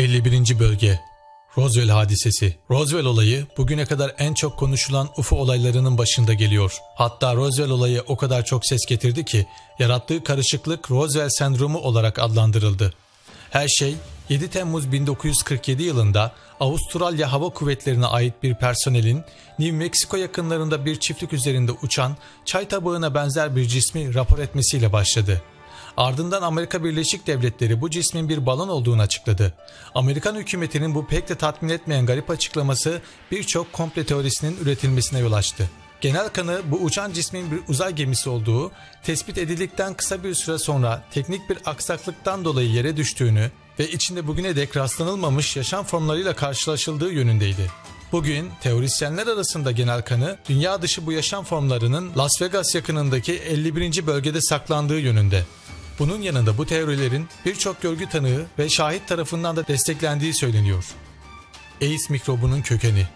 51. Bölge Roswell hadisesi. Roswell olayı bugüne kadar en çok konuşulan UFO olaylarının başında geliyor. Hatta Roswell olayı o kadar çok ses getirdi ki yarattığı karışıklık Roswell sendromu olarak adlandırıldı. Her şey 7 Temmuz 1947 yılında Avustralya Hava Kuvvetleri'ne ait bir personelin New Mexico yakınlarında bir çiftlik üzerinde uçan çay tabağına benzer bir cismi rapor etmesiyle başladı. Ardından Amerika Birleşik Devletleri bu cismin bir balon olduğunu açıkladı. Amerikan hükümetinin bu pek de tatmin etmeyen garip açıklaması birçok komple teorisinin üretilmesine yol açtı. Genel kanı bu uçan cismin bir uzay gemisi olduğu, tespit edildikten kısa bir süre sonra teknik bir aksaklıktan dolayı yere düştüğünü ve içinde bugüne dek rastlanılmamış yaşam formlarıyla karşılaşıldığı yönündeydi. Bugün teorisyenler arasında genel kanı dünya dışı bu yaşam formlarının Las Vegas yakınındaki 51. bölgede saklandığı yönünde. Bunun yanında bu teorilerin birçok görgü tanığı ve şahit tarafından da desteklendiği söyleniyor. AIDS mikrobunun kökeni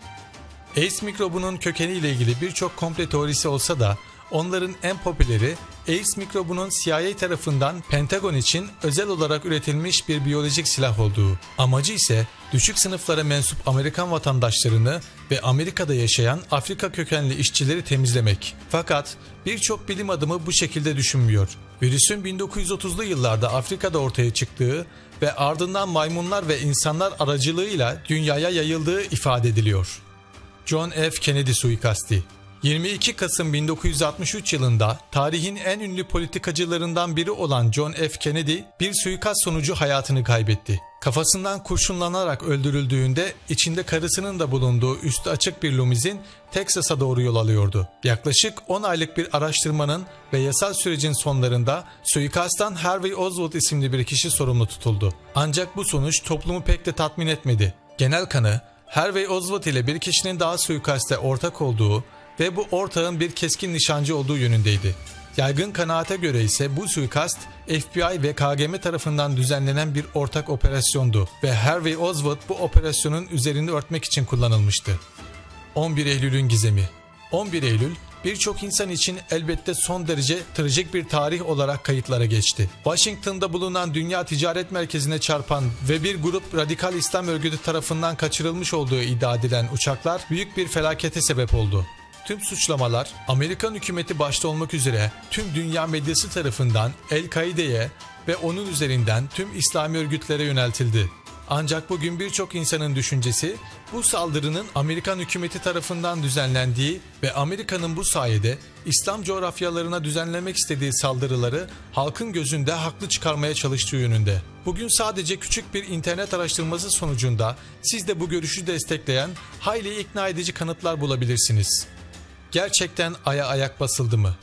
AIDS mikrobunun kökeni ile ilgili birçok komple teorisi olsa da onların en popüleri AIDS mikrobunun CIA tarafından Pentagon için özel olarak üretilmiş bir biyolojik silah olduğu. Amacı ise düşük sınıflara mensup Amerikan vatandaşlarını ve Amerika'da yaşayan Afrika kökenli işçileri temizlemek. Fakat birçok bilim adamı bu şekilde düşünmüyor. Virüsün 1930'lu yıllarda Afrika'da ortaya çıktığı ve ardından maymunlar ve insanlar aracılığıyla dünyaya yayıldığı ifade ediliyor. John F. Kennedy suikasti 22 Kasım 1963 yılında tarihin en ünlü politikacılarından biri olan John F. Kennedy bir suikast sonucu hayatını kaybetti. Kafasından kurşunlanarak öldürüldüğünde içinde karısının da bulunduğu üstü açık bir limuzin Teksas'a doğru yol alıyordu. Yaklaşık 10 aylık bir araştırmanın ve yasal sürecin sonlarında suikasttan Harvey Oswald isimli bir kişi sorumlu tutuldu. Ancak bu sonuç toplumu pek de tatmin etmedi. Genel kanı Harvey Oswald ile bir kişinin daha suikaste ortak olduğu ve bu ortağın bir keskin nişancı olduğu yönündeydi. Yaygın kanaate göre ise bu suikast FBI ve KGM tarafından düzenlenen bir ortak operasyondu ve Harvey Oswald bu operasyonun üzerini örtmek için kullanılmıştı. 11 Eylül'ün gizemi 11 Eylül birçok insan için elbette son derece trajik bir tarih olarak kayıtlara geçti. Washington'da bulunan Dünya Ticaret Merkezi'ne çarpan ve bir grup radikal İslam örgütü tarafından kaçırılmış olduğu iddia edilen uçaklar büyük bir felakete sebep oldu. Tüm suçlamalar Amerikan hükümeti başta olmak üzere tüm dünya medyası tarafından El-Kaide'ye ve onun üzerinden tüm İslami örgütlere yöneltildi. Ancak bugün birçok insanın düşüncesi bu saldırının Amerikan hükümeti tarafından düzenlendiği ve Amerika'nın bu sayede İslam coğrafyalarına düzenlemek istediği saldırıları halkın gözünde haklı çıkarmaya çalıştığı yönünde. Bugün sadece küçük bir internet araştırması sonucunda siz de bu görüşü destekleyen hayli ikna edici kanıtlar bulabilirsiniz. Gerçekten aya ayak basıldı mı?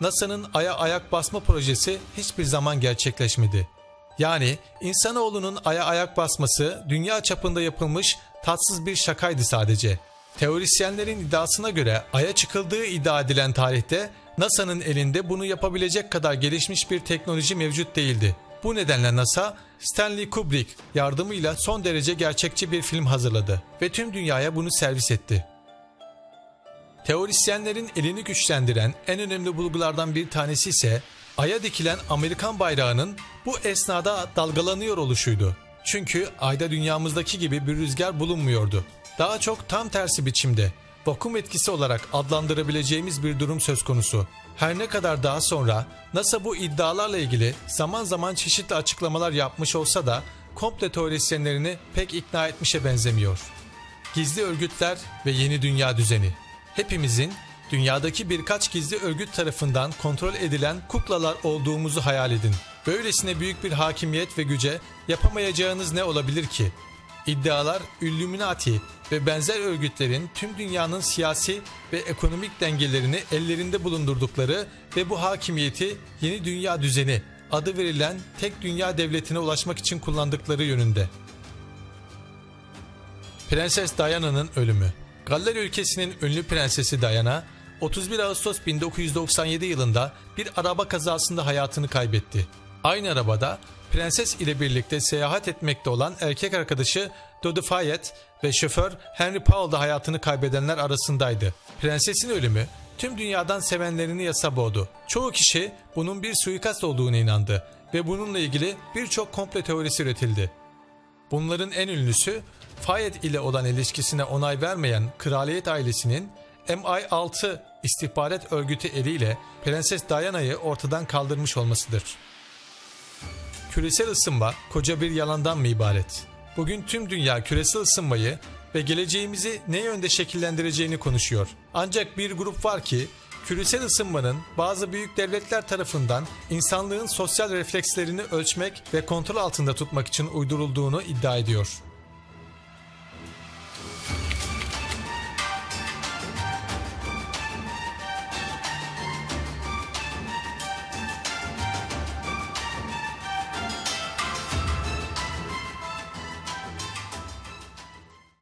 NASA'nın aya ayak basma projesi hiçbir zaman gerçekleşmedi. Yani insanoğlunun aya ayak basması dünya çapında yapılmış tatsız bir şakaydı sadece. Teorisyenlerin iddiasına göre aya çıkıldığı iddia edilen tarihte NASA'nın elinde bunu yapabilecek kadar gelişmiş bir teknoloji mevcut değildi. Bu nedenle NASA, Stanley Kubrick yardımıyla son derece gerçekçi bir film hazırladı ve tüm dünyaya bunu servis etti. Teorisyenlerin elini güçlendiren en önemli bulgulardan bir tanesi ise Ay'a dikilen Amerikan bayrağının bu esnada dalgalanıyor oluşuydu. Çünkü Ay'da dünyamızdaki gibi bir rüzgar bulunmuyordu. Daha çok tam tersi biçimde vakum etkisi olarak adlandırabileceğimiz bir durum söz konusu. Her ne kadar daha sonra NASA bu iddialarla ilgili zaman zaman çeşitli açıklamalar yapmış olsa da komple teorisyenlerini pek ikna etmişe benzemiyor. Gizli örgütler ve yeni dünya düzeni hepimizin dünyadaki birkaç gizli örgüt tarafından kontrol edilen kuklalar olduğumuzu hayal edin. Böylesine büyük bir hakimiyet ve güce yapamayacağınız ne olabilir ki? İddialar Illuminati ve benzer örgütlerin tüm dünyanın siyasi ve ekonomik dengelerini ellerinde bulundurdukları ve bu hakimiyeti yeni dünya düzeni adı verilen tek dünya devletine ulaşmak için kullandıkları yönünde. Prenses Diana'nın ölümü Galler ülkesinin ünlü prensesi Diana, 31 Ağustos 1997 yılında bir araba kazasında hayatını kaybetti. Aynı arabada prenses ile birlikte seyahat etmekte olan erkek arkadaşı Dodi Fayet ve şoför Henry Paul da hayatını kaybedenler arasındaydı. Prensesin ölümü tüm dünyadan sevenlerini yasa boğdu. Çoğu kişi bunun bir suikast olduğunu inandı ve bununla ilgili birçok komple teorisi üretildi. Bunların en ünlüsü Fayed ile olan ilişkisine onay vermeyen kraliyet ailesinin MI6 istihbarat örgütü eliyle Prenses Diana'yı ortadan kaldırmış olmasıdır. Küresel ısınma koca bir yalandan mı ibaret? Bugün tüm dünya küresel ısınmayı ve geleceğimizi ne yönde şekillendireceğini konuşuyor. Ancak bir grup var ki küresel ısınmanın bazı büyük devletler tarafından insanlığın sosyal reflekslerini ölçmek ve kontrol altında tutmak için uydurulduğunu iddia ediyor.